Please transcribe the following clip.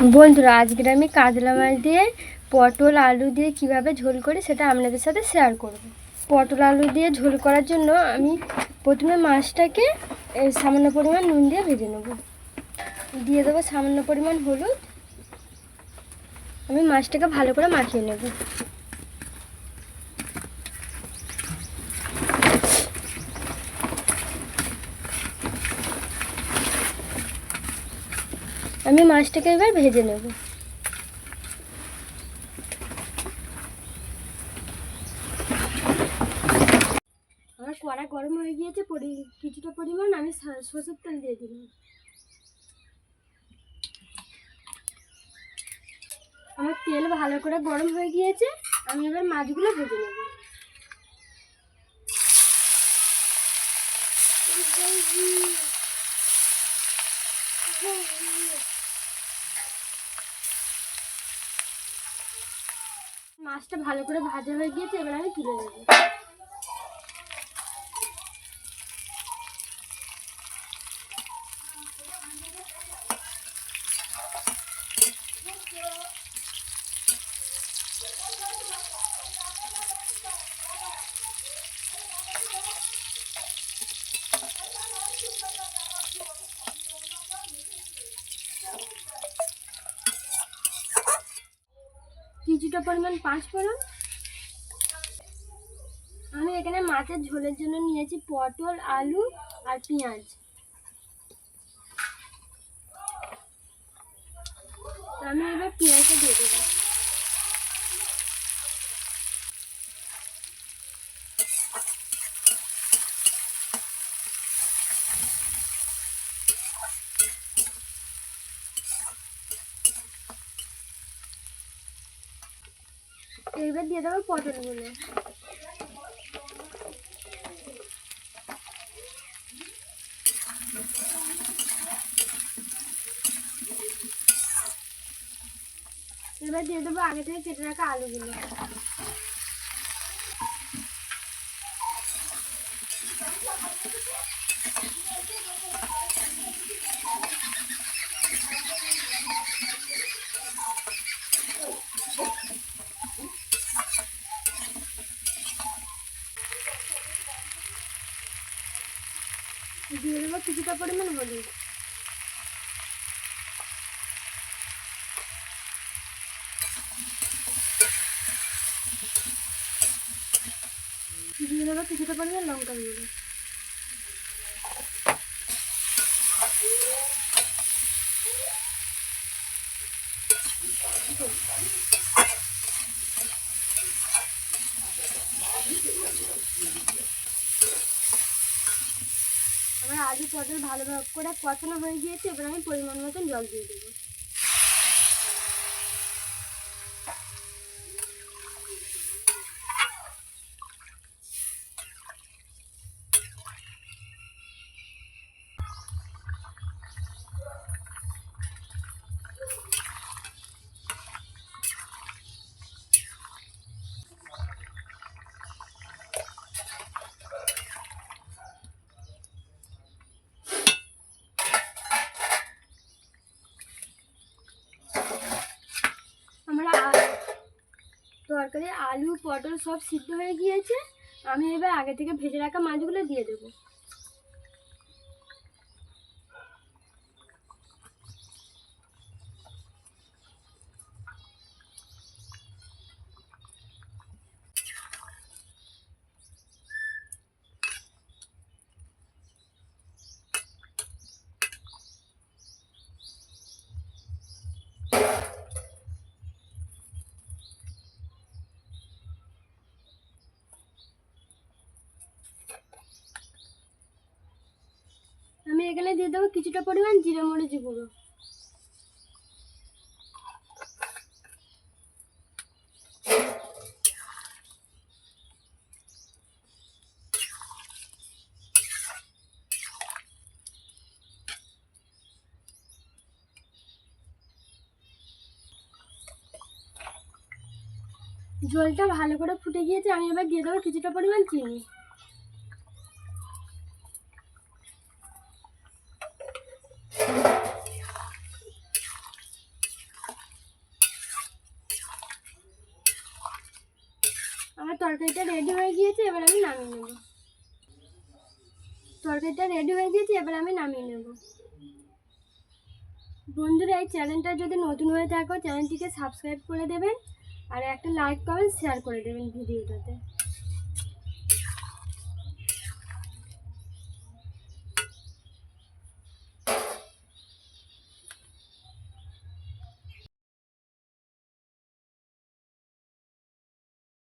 বন্ধুরা, আজকের আমি কাতলা মাছ দিয়ে পটল, আলু দিয়ে কীভাবে ঝোল করি সেটা আপনাদের সাথে শেয়ার করব। পটল, আলু দিয়ে ঝোল করার জন্য আমি প্রথমে মাছটাকে সামান্য পরিমাণ নুন দিয়ে ভেজে নেব। দিয়ে দেবো সামান্য পরিমাণ হলুদ। আমি মাছটাকে ভালো করে মাখিয়ে নেব। আমি মাছটাকে এবার ভেজে নেব আমার কড়া গরম হয়ে গিয়েছে কিছুটা পরিমাণ আমি সরষের তেল দিয়ে দিলাম আমার তেল ভালো করে গরম হয়ে গিয়েছে আমি এবার মাছগুলো ভেজে নেব মাছটা ভালো করে ভাজা হয়ে গিয়েছে এবার আমি তুলে নেব। কিছুটা পরিমাণ পাঁচ ফোড়ন। আমি এখানে মাছের ঝোলের জন্য নিয়েছি পটল, আলু আর পেঁয়াজ। আমি এবার পেঁয়াজটা দিয়ে দেবো। এইবার দিয়ে দেবো পটলগুলো। এবার দিয়ে দেবো আগে থেকে কেটে রাখা আলুগুলো। দিয়ে দেবো কিছুটা পরিমাণ হলুদ। দিয়ে দেবো কিছুটা পরিমাণ লঙ্কা গুঁড়ো আমার আলু, পটল ভালোভাবে করে কষানো হয়ে গিয়েছে, এবার আমি পরিমাণ মতন জল দিয়ে দেবো আমার আ- তরকারি, আলু, পটল সব সিদ্ধ হয়ে গিয়েছে। আমি এবার আগে থেকে ভেজে রাখা মাছগুলো দিয়ে দেবো আমি এখানে দিয়ে দেবো কিছুটা পরিমাণ জিরে মরিচ গুঁড়ো। জলটা ভালো করে ফুটে গিয়েছে, আমি এবার দিয়ে দেবো কিছুটা পরিমাণ চিনি। তরকারিটা রেডি হয়ে গিয়েছে, এবার আমি নামিয়ে নেব। তরকারিটা রেডি হয়ে গিয়েছে, এবার আমি নামিয়ে নেব। বন্ধুরা, এই চ্যানেলটা যদি নতুন হয়ে থাকো চ্যানেলটিকে সাবস্ক্রাইব করে দেবেন, আর একটা লাইক কমেন্ট শেয়ার করে দেবেন ভিডিওটাতে।